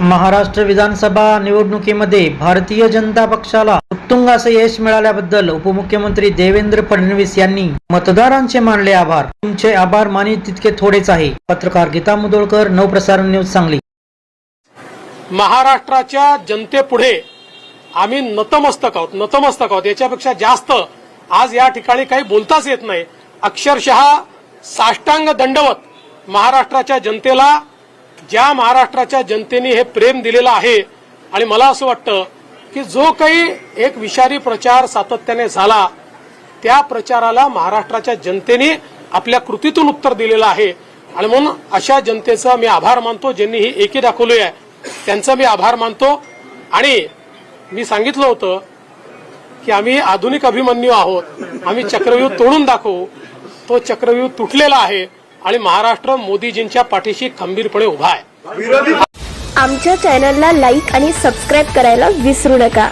महाराष्ट्र विधानसभा निवडणुकीमध्ये भारतीय जनता पक्षाला उत्तुंग असे यश मिळाल्याबद्दल उपमुख्यमंत्री देवेंद्र फडणवीस यांनी मतदारांचे मानले आभार. तुमचे आभार मानित तितके थोडेच आहे. पत्रकार गीता मुदोळकर नवप्रसारण न्यूज सांगली. महाराष्ट्राच्या जनतेपुढे आम्ही नतमस्तक आहोत नतमस्तक आहोत. याच्यापेक्षा जास्त आज या ठिकाणी काही बोलताच येत नाही. अक्षरशः साष्टांग दंडवत महाराष्ट्राच्या जनतेला ज्या महाराष्ट्राच्या जनतेने हे प्रेम दिलेलं आहे आणि मला असं वाटतं की जो काही एक विषारी प्रचार सातत्याने झाला त्या प्रचाराला महाराष्ट्राच्या जनतेने आपल्या कृतीतून उत्तर दिलेलं आहे. आणि म्हणून अशा जनतेचा मी आभार मानतो ज्यांनी ही एकी दाखवली आहे त्यांचा मी आभार मानतो. आणि मी सांगितलं होतं की आम्ही आधुनिक अभिमन्यू आहोत. आम्ही चक्रव्यूह तोडून दाखवू. तो चक्रव्यूह तुटलेला आहे. आणि महाराष्ट्र मोदीजींच्या पाठीशी खंबीरपणे उभा आहे. आमच्या चॅनलला लाईक आणि सबस्क्राईब करायला विसरू नका.